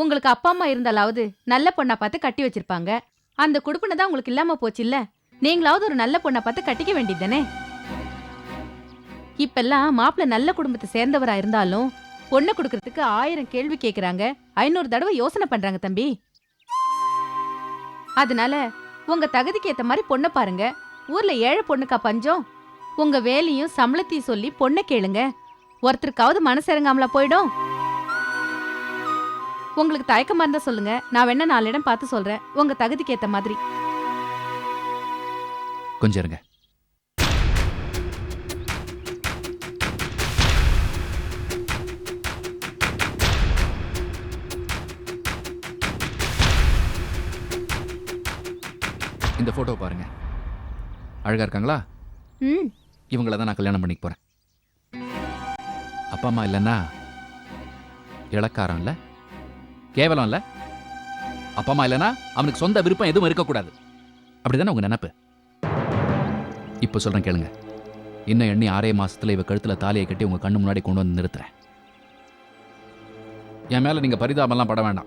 உங்களுக்கு அப்பா அம்மா இருந்தாலாவது நல்ல பொண்ணா பார்த்து கட்டி வச்சிருப்பாங்க. அந்த குடுப்பினை தான் உங்களுக்கு இல்லாம போச்சுல்ல? நீங்களாவது ஒரு நல்ல பொண்ணை பார்த்து கட்டிக்க வேண்டியதுதானே? இப்பெல்லாம் மாப்பிள்ளை நல்ல குடும்பத்தை சேர்ந்தவரா இருந்தாலும் பொண்ணை கொடுக்கறதுக்கு ஆயிரம் கேள்வி கேக்குறாங்க. ஐநூறு தடவை யோசனை பண்றாங்க தம்பி. அதனால உங்க தகுதிக்கு ஏத்த மாதிரி பொண்ணை பாருங்க. ஊர்ல ஏழை பொண்ணுக்கா பஞ்சம். உங்க வேலையும் சம்பளத்தையும் சொல்லி பொண்ணை கேளுங்க. ஒருத்தருக்காவது மனசு இறங்காமலா போயிடும். உங்களுக்கு தயக்கமா இருந்தா சொல்லுங்க. நான் வேணா நாலு இடம் பார்த்து சொல்றேன். உங்க தகுதிக்கு ஏத்த மாதிரி. கொஞ்சம் இருங்க. இந்த போட்டோ பாருங்க. அழகா இருக்காங்களா? ம். இவங்கள தான் நான் கல்யாணம் பண்ணிக்க போறேன். அப்பா அம்மா இல்லைன்னா இளக்காரம் இல்ல கேவலம் இல்ல அப்பா அம்மா இல்லைன்னா அவனுக்கு சொந்த விருப்பம் எதுவும் இருக்கக்கூடாது. அப்படிதானே உங்க நினப்பு? இப்போ சொல்றேன் கேளுங்க. இன்னும் எண்ணி ஆறே மாசத்துல இவ கழுத்துல தாலியை கட்டி உங்க கண்ணு முன்னாடி கொண்டு வந்து நிறுத்துறேன். என் மேல நீங்க பரிதாபம்லாம் பட வேண்டாம்.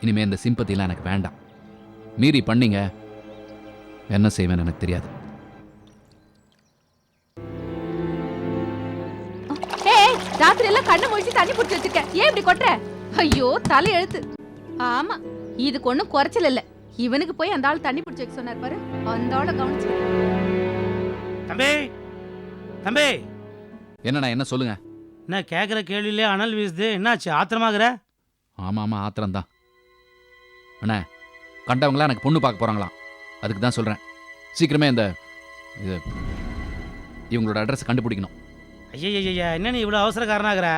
இனிமே இந்த சிம்பத்திலாம் எனக்கு வேண்டாம். மீறி பண்ணீங்க. என்ன செய்வேன்னு எனக்கு தெரியாது. ராத்திரி எல்லாம் கண்ணு முழிச்சு தண்ணி புடிச்சு வச்சிருக்க ஏன் இப்படி கொட்டுற? ஐயோ தலை எழுத்து. ஆமா இதுக்கு ஒண்ணும் குறைச்சல் இல்ல. இவனுக்கு போய் அந்த ஆள் தண்ணி பிடிச்சு வைக்க சொன்னார் பாரு. அந்த ஆளை கவனிச்சு தம்பி தம்பி. என்னண்ணா என்ன சொல்லுங்க? என்ன கேட்குற கேள்வியிலே அனல் வீசுது. என்னாச்சு ஆத்திரமாகிற? ஆமா ஆமா ஆத்திரம் தான் அண்ணா கண்டவங்களாம் எனக்கு பொண்ணு பார்க்க போறாங்களாம் அதுக்கு தான் சொல்றேன். சீக்கிரமே இந்த இது இவங்களோட அட்ரஸ் கண்டுபிடிக்கணும். ஐயய்யா என்ன நீ இவ்வளோ அவசரக்காரனாகிற?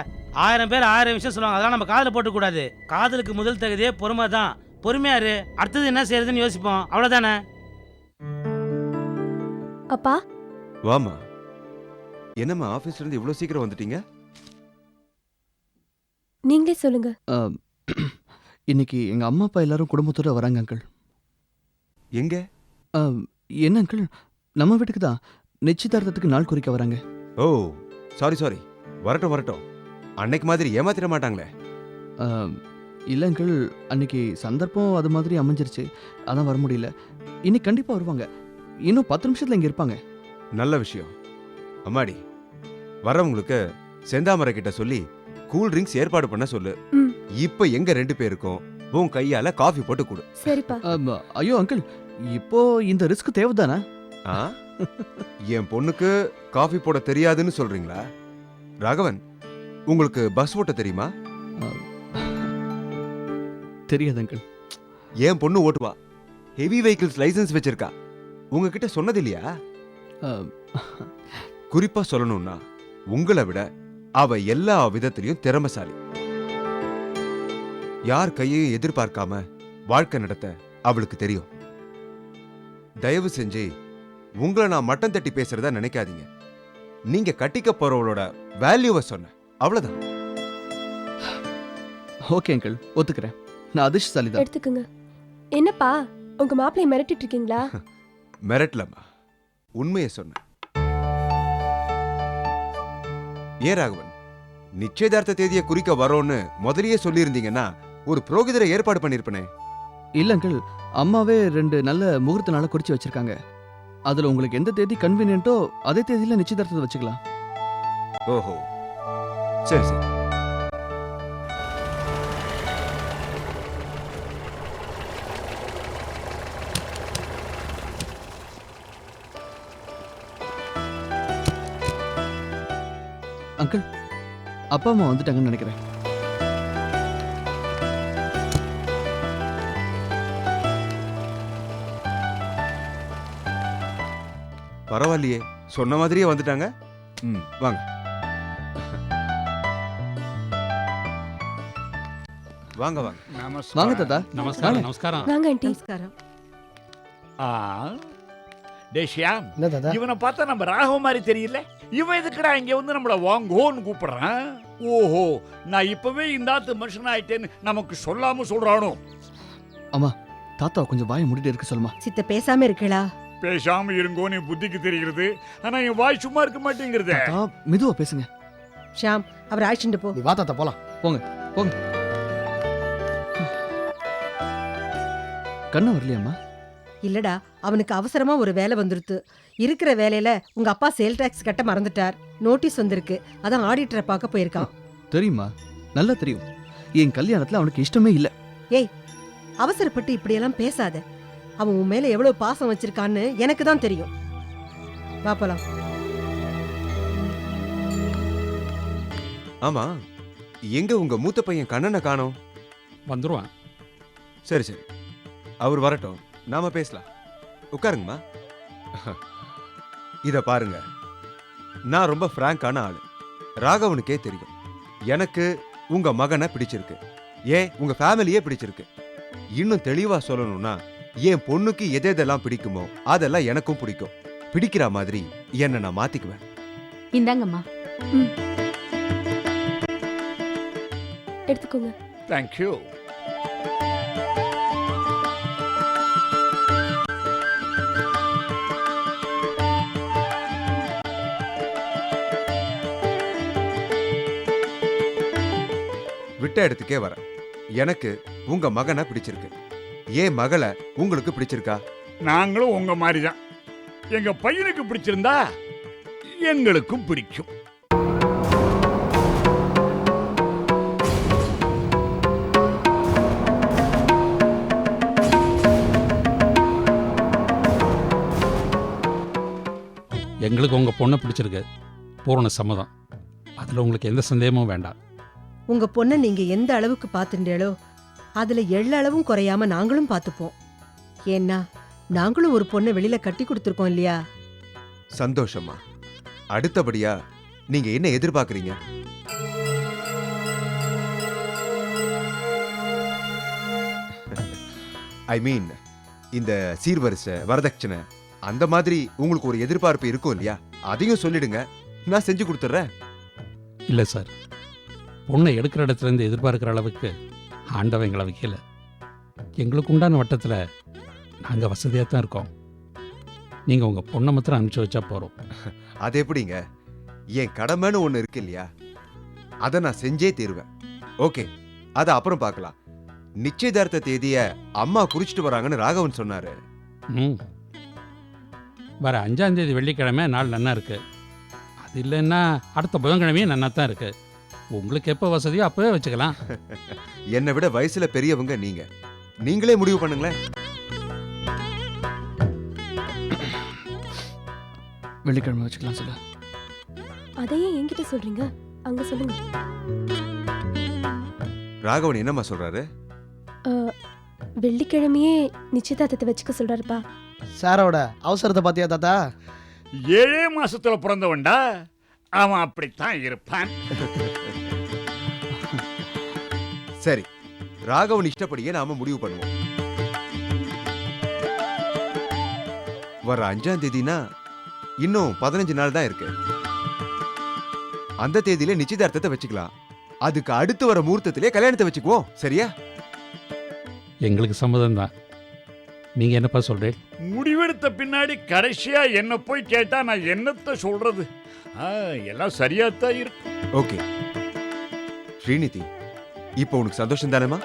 ஆயிரம் பேர் ஆயிரம் விஷயம் சொல்லுவாங்க அதெல்லாம் நம்ம காதில் போட்டுக்கூடாது. காதலுக்கு முதல் தகுதியே பொறுமை தான். பொறுமையா இரு. அடுத்தது என்ன செய்யறதுன்னு யோசிப்போம். அவ்வளோதானே அப்பா. வாமா என்னம்மா ஆபீஸ்ல இருந்து இவ்வளவு சீக்கிரம் வந்துட்டீங்க? நீங்களே சொல்லுங்க. இன்னைக்கு எங்கள் அம்மா அப்பா எல்லாரும் குடும்பத்தோட வராங்க அங்கிள். எங்க? என்ன அங்கிள்? நம்ம வீட்டுக்கு தான். நிச்சயதார்த்தத்துக்கு நாள் குறிக்க வராங்க. ஓ சாரி சாரி வரட்டும் வரட்டும். அன்னைக்கு மாதிரி ஏமாத்திட மாட்டாங்களே. இல்லை அங்கிள் அன்னைக்கு சந்தர்ப்பம் அது மாதிரி அமைஞ்சிருச்சு. அதான் வர முடியல. இன்னைக்கு கண்டிப்பாக வருவாங்க. இன்னும் பத்து நிமிஷத்தில் இங்கே இருப்பாங்க. நல்ல விஷயம். அம்மாடி வரவங்களுக்கு செந்தாமரை கிட்ட சொல்லி கூல் ட்ரிங்க்ஸ் ஏற்பாடு பண்ண சொல்லு. இப்ப எங்க ரெண்டு பேருக்கும் உன் கையால காஃபி போட்டு கொடு. சரிப்பா. ஆம், ஐயோ அங்கிள் இப்போ இந்த ரிஸ்க் தேவைதானா? ஆ? என் பொண்ணுக்கு காஃபி போட தெரியாதுன்னு சொல்றீங்களா? ராகவன் உங்களுக்கு பஸ் ஓட்ட தெரியுமா? தெரியாது அங்கிள். என் பொண்ணு ஓட்டுவா. ஹெவி வெஹிக்கிள்ஸ் லைசென்ஸ் வச்சிருக்கா. உங்ககிட்ட சொன்னது இல்லையா குறிப்பா சொல்லணும்னா உங்களை விட அவ எல்லா விதத்திலையும் திறமசாலி. யார் கையையும் எதிர்பார்க்காம வாழ்க்கை நடத்த அவளுக்கு தெரியும். தயவு செஞ்சு உங்களை நான் மட்டம் தட்டி பேசுறதா நினைக்காதீங்க. நீங்க கட்டிக்க போறவளோட வேல்யூவை சொன்னேன். அவ்வளவுதான். Okay uncle. ஒத்துக்கிறேன். நான் அதிர்ஷ்டசாலி தான் எடுத்துக்கோங்க. என்னப்பா உங்க மாப்பிளைய மிரட்டிட்டு இருக்கீங்களா மிரட்டலம்மா. உண்மையை சொன்னேன். ஏன் ராகவன்? நிச்சயதார்த்த தேதியை குறிக்க வரோன்னு முதலியே சொல்லியிருந்தீங்கன்னா ஒரு புரோகிதரை ஏற்பாடு பண்ணிருப்பனே இல்ல அங்கிள். அம்மாவே ரெண்டு நல்ல முகூர்த்த நாளை குறிச்சு வச்சிருக்காங்க. அதுல உங்களுக்கு எந்த தேதி கன்வீனியன்ட்டோ அதே தேதியில நிச்சயதார்த்தத்தை வச்சுக்கலாம். ஓஹோ. சரி சரி. அங்கிள் அப்பா அம்மா வந்துட்டாங்கன்னு நினைக்கிறேன். பரவாயில்லையே. சொன்ன மாதிரியே வந்துட்டாங்க. ம். வாங்க. வாங்க வாங்க. வாங்க தாத்தா. நமஸ்காரம். நமஸ்காரம். வாங்க ஆண்டி. நமஸ்காரம். ஆ டே ஷியாம். என்ன தாத்தா? இவனை பார்த்தா நம்ம ராகவ மாதிரி தெரியல. இவன் எதுக்குடா இங்க வந்து நம்மள வாங்கோன்னு கூப்பிடுறான்? ஓஹோ நான் இப்பவே இந்த ஆத்து மனுஷன் ஆயிட்டேன்னு நமக்கு சொல்லாம சொல்றானோ? தாத்தா கொஞ்சம் வாயை மூடிட்டு இருக்க சொல்லுமா? சித்த பேசாம இருக்கலா? பேசாம இருங்கோன்னு புத்திக்கு தெரிகிறது. ஆனா என் வாய் சும்மா இருக்க மாட்டேங்கிறது. தாத்தா மெதுவா பேசுங்க. ஷியாம் அவர் அழைச்சிட்டு போ. நீ வா போலாம். போங்க போங்க. கண்ணு வரலையாம்மா? இல்லடா அவனுக்கு அவசரமா ஒரு வேலை வந்துருத்து. இருக்கிற வேலையில உங்க அப்பா சேல் டாக்ஸ் கட்ட மறந்துட்டார். நோட்டீஸ் வந்திருக்கு. அதான் ஆடிட்டரை பார்க்க போயிருக்கான். தெரியுமா நல்லா தெரியும். என் கல்யாணத்துல அவனுக்கு இஷ்டமே இல்ல. ஏய் அவசரப்பட்டு இப்படியெல்லாம் பேசாத. அவன் உன் மேல எவ்வளவு பாசம் வச்சிருக்கான்னு எனக்கு தான் தெரியும். வா போலாம். ஆமா எங்க உங்க மூத்த பையன் கண்ணனை காணோம்? வந்துருவான். சரி சரி. அவர் வரட்டும். நாம பேசலாம். உட்காருங்கம்மா. இத பாருங்க. நான் ரொம்ப ஃப்ராங்கான ஆளு. ராகவனுக்கே தெரியும். எனக்கு உங்க மகனை பிடிச்சிருக்கு. ஏன் உங்க ஃபேமிலியே பிடிச்சிருக்கு. இன்னும் தெளிவா சொல்லணும்னா என் பொண்ணுக்கு எது எதெல்லாம் பிடிக்குமோ அதெல்லாம் எனக்கும் பிடிக்கும். பிடிக்கிற மாதிரி என்ன நான் மாத்திக்குவேன். இந்தாங்கம்மா. எடுத்துக்கோங்க. தேங்க்யூ விட்ட இடத்துக்கே வரேன். எனக்கு உங்க மகனை பிடிச்சிருக்கு. ஏன் மகளை உங்களுக்கு பிடிச்சிருக்கா? நாங்களும் உங்க மாதிரி தான் எங்க பையனுக்கு பிடிச்சிருந்தா எங்களுக்கும் பிடிக்கும். எங்களுக்கு உங்கள் பொண்ணை பிடிச்சிருக்கு. பூரண சம்மதம். அதில் உங்களுக்கு எந்த சந்தேகமும் வேண்டாம். உங்க பொண்ணை நீங்க எந்த அளவுக்கு பார்த்துட்டீங்களோ அதுல எள்ளளவும் குறையாம நாங்களும் பார்த்துப்போம் ஏன்னா நாங்களும் ஒரு பொண்ணை வெளியில கட்டி கொடுத்துருக்கோம் இல்லையா? சந்தோஷமா அடுத்தபடியா நீங்க என்ன எதிர்பார்க்கறீங்க? ஐ மீன் இந்த சீர்வரிசை வரதட்சணை அந்த மாதிரி உங்களுக்கு ஒரு எதிர்பார்ப்பு இருக்கும் இல்லையா? அதையும் சொல்லிடுங்க. நான் செஞ்சு கொடுத்துட்றேன். இல்லை சார். பொண்ணை எடுக்கிற இடத்துலேருந்து எதிர்பார்க்குற அளவுக்கு ஆண்டவன் எங்களை வைக்கல. எங்களுக்கு உண்டான வட்டத்தில் நாங்கள் வசதியாக தான் இருக்கோம். நீங்கள் உங்கள் பொண்ணை மாத்திரம் அனுப்பிச்சி வச்சா போகிறோம் அது எப்படிங்க? என் கடமைன்னு ஒன்று இருக்கு இல்லையா? அதை நான் செஞ்சே தீருவேன். ஓகே அதை அப்புறம் பார்க்கலாம். நிச்சயதார்த்த தேதிய அம்மா குறிச்சிட்டு வராங்கன்னு ராகவன் சொன்னாரு. ம். வர அஞ்சாந்தேதி வெள்ளிக்கிழமை நாள் நன்னா இருக்கு. அது இல்லைன்னா அடுத்த புதன்கிழமையும் நன்னா தான் இருக்கு. உங்களுக்கு எப்போ வசதியோ அப்போவே வச்சுக்கலாம். என்னை விட வயசுல பெரியவங்க நீங்க. நீங்களே முடிவு பண்ணுங்களேன். வெள்ளிக்கிழமை வச்சுக்கலாம் சொல்ல அதையே என்கிட்ட சொல்றீங்க? அங்க சொல்லுங்க. ராகவன் என்னம்மா சொல்றாரு? அஹ், வெள்ளிக்கிழமையே நிச்சயதார்த்தத்தை வச்சுக்க சொல்றாருப்பா. சாரோட அவசரத்தை பாத்தியா தாத்தா? ஏழே மாசத்துல பிறந்தவன்டா. அவன் அப்படித்தான் இருப்பான். சரி ராகவன் இஷ்டப்படியே நாம முடிவு பண்ணுவோம். வர அஞ்சாம் தேதினா இன்னும் பதினஞ்சு நாள் தான் இருக்கு. அந்த தேதியில நிச்சயதார்த்தத்தை வச்சுக்கலாம். அதுக்கு அடுத்து வர முகூர்த்தத்திலே கல்யாணத்தை வச்சுக்குவோம் சரியா? எங்களுக்கு சம்மதம் தான் நீங்கள் என்னப்பா சொல்கிறேன் முடிவெடுத்த பின்னாடி கடைசியா என்ன போய் கேட்டா நான் என்னத்த சொல்றது? ஆ, எல்லாம் சரியாத்தான் இருக்கு. ஓகே. ஸ்ரீநிதி இப்போ உனக்கு சந்தோஷம் தானேமா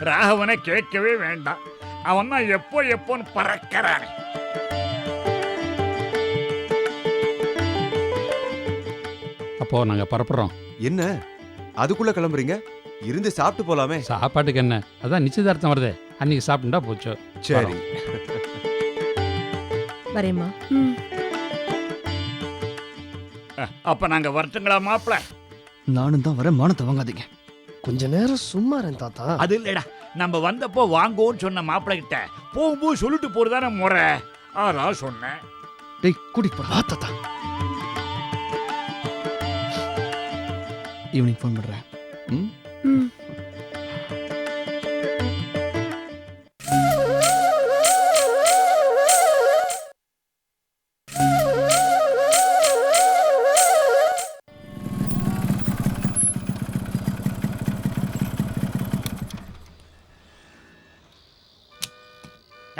ராகவனை கேட்கவே வேண்டாம். அவன் தான் எப்போ எப்போன்னு பறக்கிறானே. அப்போது நாங்கள் பரப்புறோம் என்ன? அதுக்குள்ள கிளம்புறீங்க? இருந்து சாப்பிட்டு போலாமே. சாப்பாட்டுக்கு என்ன? அதான் நிச்சயதார்த்தம் வருதே. அன்னைக்கு சாப்பிட்டுட்டா போச்சு. சரி. வரேம்மா. அப்ப நாங்க வரட்டுங்களா மாப்பிள? நானும் தான் வரேன் மானத்தை வாங்காதீங்க கொஞ்ச நேரம் சும்மா இருந்தேன் தாத்தா. அது இல்லடா. நம்ம வந்தப்போ வாங்கோன்னு சொன்ன மாப்பிள கிட்ட போகும்போது சொல்லிட்டு போறதானே முறை? அதான் சொன்னேன் டேய் கூட்டிட்டு போடா. தாத்தா. ஈவினிங் ஃபோன் பண்றேன். ம்?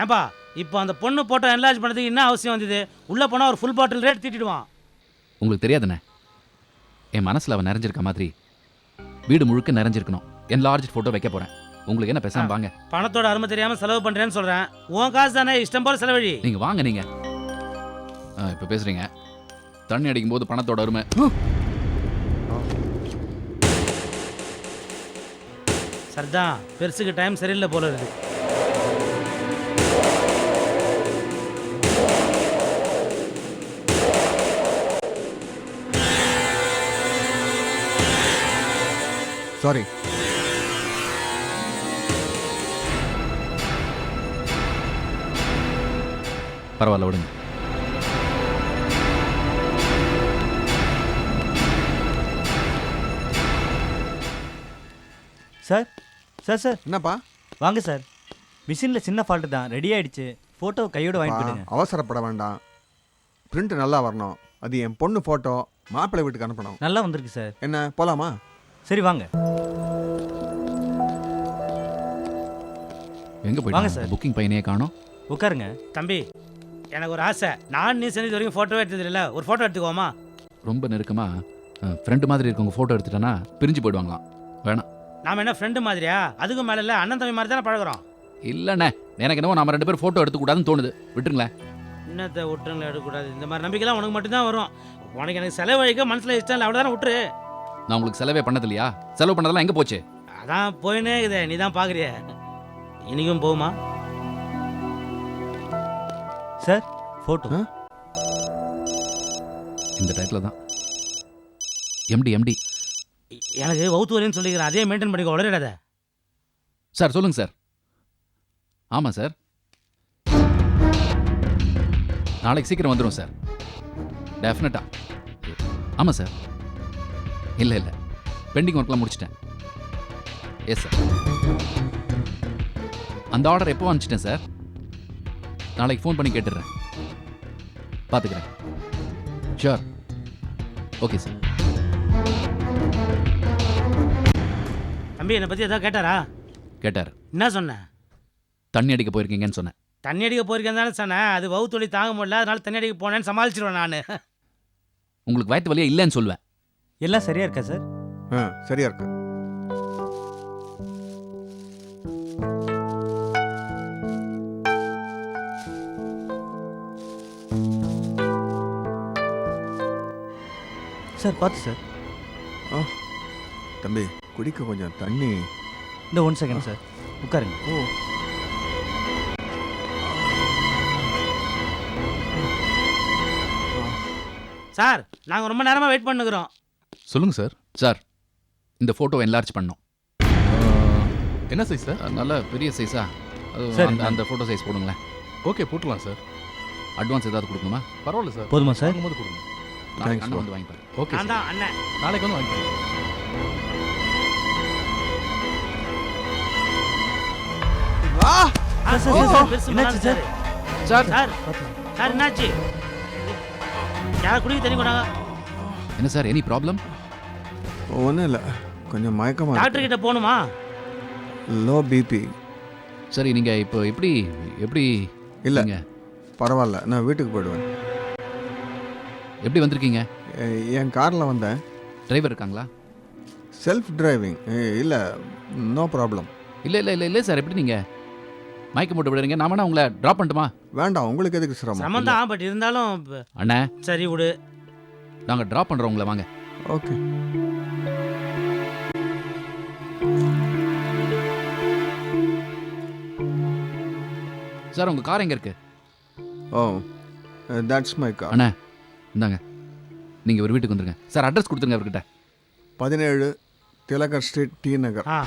ஏன்பா இப்போ அந்த பொண்ணு போட்டோ என்லார்ஜ் பண்ணதுக்கு என்ன அவசியம் வந்தது? உள்ள போனா ஒரு ஃபுல் பாட்டில் ரேட் திட்டிடுவான். உங்களுக்கு தெரியாதுண்ணே. என் மனசில் அவன் நிறைஞ்சிருக்க மாதிரி வீடு முழுக்க நிறைஞ்சிருக்கணும். என்லார்ஜ் ஃபோட்டோ வைக்க போகிறேன் உங்களுக்கு என்ன பேசாம வாங்க. பணத்தோட அருமை தெரியாம செலவு பண்றேன்னு சொல்றேன். உன் காசு தானே இஷ்டம் போல செலவழி. நீங்கள் வாங்க நீங்கள் இப்போ பேசுகிறீங்க தண்ணி அடிக்கும் போது பணத்தோட அருமை. சரிதான் பெருசுக்கு டைம் சரியில்லை போல இருக்கு. சாரி பரவாயில்ல விடுங்க. Sir sir sir. என்னப்பா? வாங்க சார். மிஷினில் சின்ன ஃபால்ட்டு தான். ரெடி ஆயிடுச்சு. ஃபோட்டோ கையோட வாங்கிட்டு போயிடுங்க அவசரப்பட வேண்டாம். பிரிண்ட் நல்லா வரணும். அது என் பொண்ணு போட்டோ மாப்பிள்ளை வீட்டுக்கு அனுப்பணும். நல்லா வந்திருக்கு சார். என்ன போலாமா? சரி வாங்க. எங்கே வாங்க சார். புக்கிங் பையனையே காணோம். உட்காருங்க. தம்பி எனக்கு ஒரு ஆசை. நான் நீ செஞ்சது வரைக்கும் ஃபோட்டோ எடுத்தது இல்ல. ஒரு ஃபோட்டோ எடுத்துக்கோமா? ரொம்ப நெருக்கமாக ஃப்ரெண்டு மாதிரி இருக்கவங்க ஃபோட்டோ எடுத்துட்டேன்னா பிரிஞ்சு போயிடுவாங்களாம். வேணாம். நாம என்ன ஃப்ரெண்டு மாதிரியா? அதுக்கும் மேல இல்ல அண்ணன் தம்பி மாதிரி தானே பழகுறோம். இல்லைண்ணே எனக்கு என்னவோ நம்ம ரெண்டு பேரும் ஃபோட்டோ எடுத்துக்கூடாதுன்னு தோணுது. விட்டுருங்களேன். என்னத்தை விட்டுருங்களேன் எடுக்கக்கூடாது. இந்த மாதிரி நம்பிக்கைலாம் உனக்கு மட்டும்தான் வரும். உனக்கு எனக்கு செலவழிக்க மனசுல இஷ்டம் இல்லை அவ்வளோதானே விட்டுரு. நான் உங்களுக்கு செலவே பண்ணது இல்லையா செலவு பண்ணதெல்லாம் எங்கே போச்சு? அதான் போயினே இதே நீ தான் பார்க்குறிய இன்னைக்கும் போகுமா? Sir photo? இந்த டயத்தில் தான். எம்டி எம்டி எனக்கு வவுத்து வரேன்னு சொல்லிக்கிறேன். அதே மெயின்டைன் பண்ணிக்கோ. உளறிடாத சார் சொல்லுங்கள் சார். ஆமாம் சார். நாளைக்கு சீக்கிரம் வந்துடும் சார். டெஃபினட்டாக ஆமாம் சார். இல்லை இல்லை. பெண்டிங் ஒர்க்லாம் முடிச்சிட்டேன். எஸ் சார் அந்த ஆர்டர் எப்போ அனுப்பிச்சிட்டேன் சார் நாளைக்கு ஃபோன் பண்ணி கேட்டுடுறேன். பார்த்துக்கிறேன் ஷுர் ஓகே சார் தம்பி என்னை பற்றி ஏதாவது கேட்டாரா? கேட்டார். என்ன சொன்னேன் தண்ணி அடிக்க போயிருக்கீங்கன்னு சொன்னேன். தண்ணி அடிக்க போயிருக்கேன் தானே சொன்னேன். அது வவுத்தொலி தாங்க முடியல அதனால தண்ணி அடிக்க போனேன்னு சமாளிச்சிருவேன் நான். உங்களுக்கு வயிற்று வலியே இல்லைன்னு சொல்லுவேன். எல்லாம் சரியா இருக்கா சார்? ஆ சரியா இருக்கு. சார் பார்த்து சார். தம்பி குடிக்க கொஞ்சம் தண்ணி. இந்த ஒன் செகண்ட் சார். உட்காருங்க. ஓ. சார் நாங்கள் ரொம்ப நேரமாக வெயிட் பண்ணுகிறோம். சொல்லுங்க சார். சார் இந்த ஃபோட்டோ என்லார்ஜ் பண்ணோம். என்ன சைஸ் சார்? நல்ல பெரிய சைஸா அது சரி, அந்த அந்த ஃபோட்டோ சைஸ் போடுங்களேன். ஓகே போட்டுலாம் சார். அட்வான்ஸ் ஏதாவது கொடுக்கணுமா? பரவாயில்ல சார். போதுமா சார்? வாங்கும்போது கொடுங்க. நாளைக்கு அண்ணன். வந்து வாங்கிப்பாரு ஓகே நான் சார். தான் அண்ணன். நாளைக்கு வந்து வாங்கிக்கலாம் ஆ, சார், சரி, சார், சார், சார், பெருசு என்னாச்சு பண்ணாத சார்? சார். சார். என்னாச்சு? யாரை குடிக்க தண்ணி கொண்டாங்க? என்ன சார் எனி ப்ராப்ளம் ஒன்றும் இல்லை. கொஞ்சம் மயக்கமாக டாக்டர் கிட்ட போகணுமா லோ பிபி சரி நீங்கள் இப்போ எப்படி எப்படி இல்லை. நீங்க? பரவாயில்ல. நான் வீட்டுக்கு போயிடுவேன். எப்படி வந்திருக்கீங்க? என் காரில் வந்தேன். டிரைவர் இருக்காங்களா? செல்ஃப் டிரைவிங் இல்லை நோ ப்ராப்ளம் இல்லை இல்லை இல்லை இல்லை சார். எப்படி நீங்கள் மயக்கம் போட்டு விடுறீங்க. நான் வேணா உங்களை ட்ராப் பண்ணட்டுமா? வேண்டாம். உங்களுக்கு எதுக்கு சிரமம்? சிரமம் தான் பட் இருந்தாலும் அண்ணே. சரி விடு. நாங்கள் ட்ராப் பண்ணுறோம் உங்களை வாங்க. ஓகே சார் உங்கள் கார் எங்கே இருக்கு? ஓ தட்ஸ் மை கார் அண்ணா இந்தாங்க. நீங்கள் ஒரு வீட்டுக்கு வந்துருங்க. சார் அட்ரஸ் கொடுத்துருங்க அவர்கிட்ட. பதினேழு திலகர் ஸ்ட்ரீட் டி நகர். ஆ.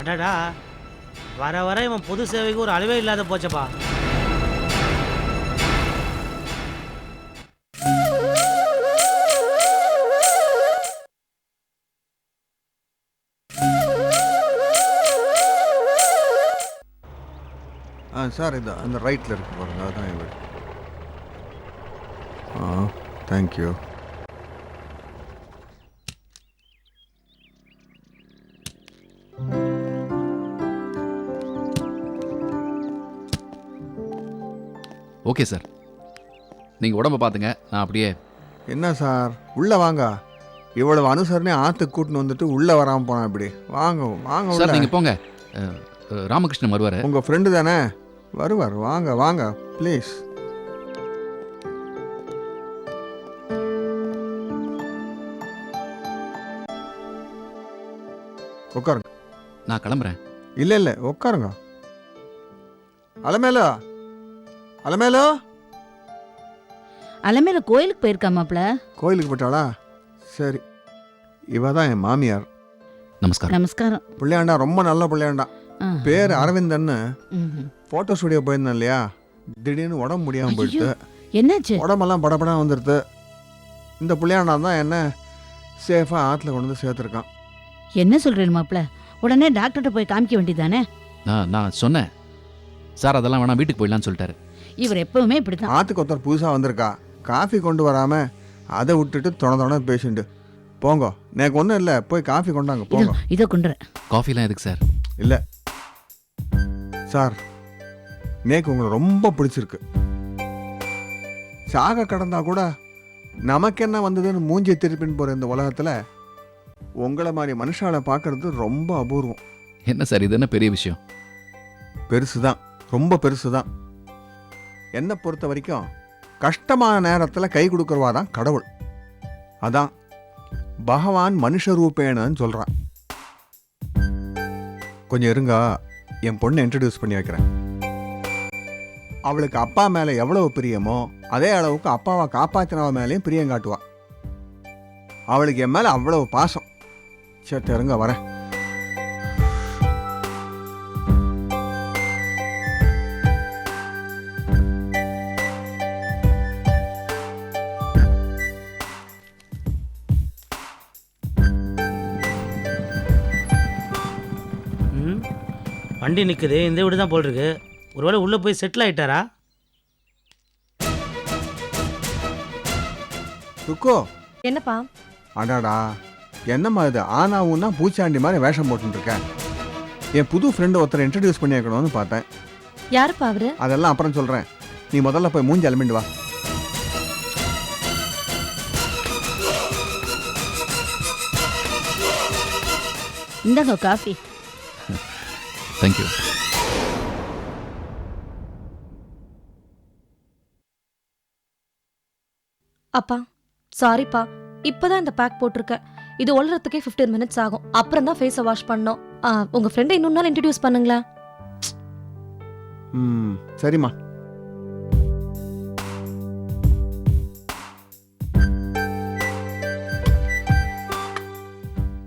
அடடா வர வர இவன் பொது சேவைக்கு ஒரு அளவே இல்லாத போச்சப்பா. சார் இது அந்த ரைட்டில் இருக்கு பாருங்க அதுதான் என் வீடு ஆ தேங்க்யூ ஓகே சார் நீங்கள் உடம்ப பார்த்துங்க நான் அப்படியே என்ன சார்? உள்ள வாங்க. இவ்வளவு அனுசரணை ஆத்துக்கு கூட்டின்னு வந்துட்டு உள்ள வராம போனா இப்படி வாங்க வாங்க சார். நீங்கள் போங்க. ராமகிருஷ்ணன் வருவார். உங்க ஃப்ரெண்டு தானே? வருவார். வாங்க வாங்க ப்ளீஸ் உட்காருங்க. நான் கிளம்புறேன். இல்ல இல்ல உட்காருங்க. அலமேலோ அலமேலோ? அலமேல கோயிலுக்கு போயிருக்கா மாப்ள கோயிலுக்கு போயிட்டாளா? சரி. இவ தான் என் மாமியார். நமஸ்காரம். நமஸ்காரம். பிள்ளையாண்டா ரொம்ப நல்ல பிள்ளையாண்டா. பேர் அரவிந்தன்னு. ம்ஹும். போட்டோ ஸ்டுடியோ போயிருந்தேன் இல்லையா? திடீர்னு உடம்பு முடியாம ஐயையோ. போயிடுது என்னாச்சு? உடம்பெல்லாம் படபடம் வந்துடுது இந்த பிள்ளையாண்டா தான் என்ன சேஃபா ஆத்துல கொண்டு வந்து சேர்த்துருக்கான். என்ன சொல்றேன் மாப்ள உடனே டாக்டர்கிட்ட போய் காமிக்க வேண்டியதானே நான் நான் சொன்னேன். சார் அதெல்லாம் வேணாம் வீட்டுக்கு போயிடலான்னு சொல்லிட்டாரு. இவர் எப்பவுமே இப்படிதான் ஆத்துக்கு ஒருத்தர் புதுசா வந்திருக்கா. காஃபி கொண்டு வராம அதை விட்டுட்டு தொண தொண பேஷண்ட்டு போங்க. எனக்கு ஒன்றும் இல்லை. போய் காஃபி கொண்டாங்க. போங்க. இதோ கொண்டுறேன். காஃபிலாம் எதுக்கு சார்? இல்லை. சார் நேக்கு உங்களை ரொம்ப பிடிச்சிருக்கு. சாக கடந்தா கூட நமக்கு என்ன வந்ததுன்னு மூஞ்சி திருப்பின்னு போகிற இந்த உலகத்தில் உங்களை மாதிரி மனுஷால பார்க்கறது ரொம்ப அபூர்வம். என்ன சார் இது என்ன பெரிய விஷயம்? பெருசு தான் ரொம்ப பெருசு தான் என்னை பொறுத்த வரைக்கும் கஷ்டமான நேரத்தில் கை கொடுக்கறவா தான் கடவுள். அதான் பகவான் மனுஷ ரூபேனன்னு சொல்கிறான் கொஞ்சம் இருங்க என் பொண்ணை இன்ட்ரடியூஸ் பண்ணி வைக்கிறேன். அவளுக்கு அப்பா மேலே எவ்வளவு பிரியமோ அதே அளவுக்கு அப்பாவை காப்பாற்றினவ மேலேயும் பிரியம் காட்டுவா. அவளுக்கு என் மேலே அவ்வளவு பாசம். சரி இருங்க வரேன் ம்? வண்டி நிற்குது இந்த வீடு தான் போல் இருக்கு. ஒருவேளை உள்ளே போய் செட்டில் ஆயிட்டாரா? ருக்கோ? என்னப்பா? அடாடா. என்னம்மா இது? ஆனாவுன்னா பூச்சாண்டி மாதிரி வேஷம் போட்டுட்டு இருக்கேன் என் புது ஃப்ரெண்டு ஒருத்தரை இன்ட்ரடியூஸ் பண்ணி வைக்கணும்னு பார்த்தேன். யாருப்பா அவரு? அதெல்லாம் அப்புறம் சொல்கிறேன் நீ முதல்ல போய் மூஞ்சி அலமிண்டு வா. இந்தாங்க காஃபி. தேங்க்யூ அப்பா சாரிப்பா இப்பதான் இந்த பேக் போட்டிருக்கேன் இது ஒழுறதுக்கே 15 மினிட்ஸ் ஆகும். அப்புறம் தான் ஃபேஸை வாஷ் பண்ணோம் ஆ, உங்க ஃப்ரெண்டை இன்னொரு நாள் இன்ட்ரடியூஸ் பண்ணுங்களேன். ம் சரிம்மா.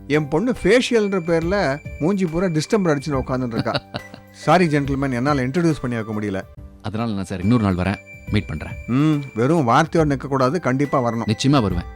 என் பொண்ணு ஃபேஷியல்ன்ற பேரில் மூஞ்சி பூரா டிஸ்டம்பர் அடிச்சுன்னு உட்காந்துட்டு இருக்கா. சாரி ஜென்டில்மேன் என்னால் இன்ட்ரடியூஸ் பண்ணி வைக்க முடியல. அதனால நான் சார் இன்னொரு நாள் வரேன். மீட் பண்ணுறேன் ம் வெறும் வார்த்தையோடு நிற்கக்கூடாது கண்டிப்பாக வரணும். நிச்சயமாக வருவேன்.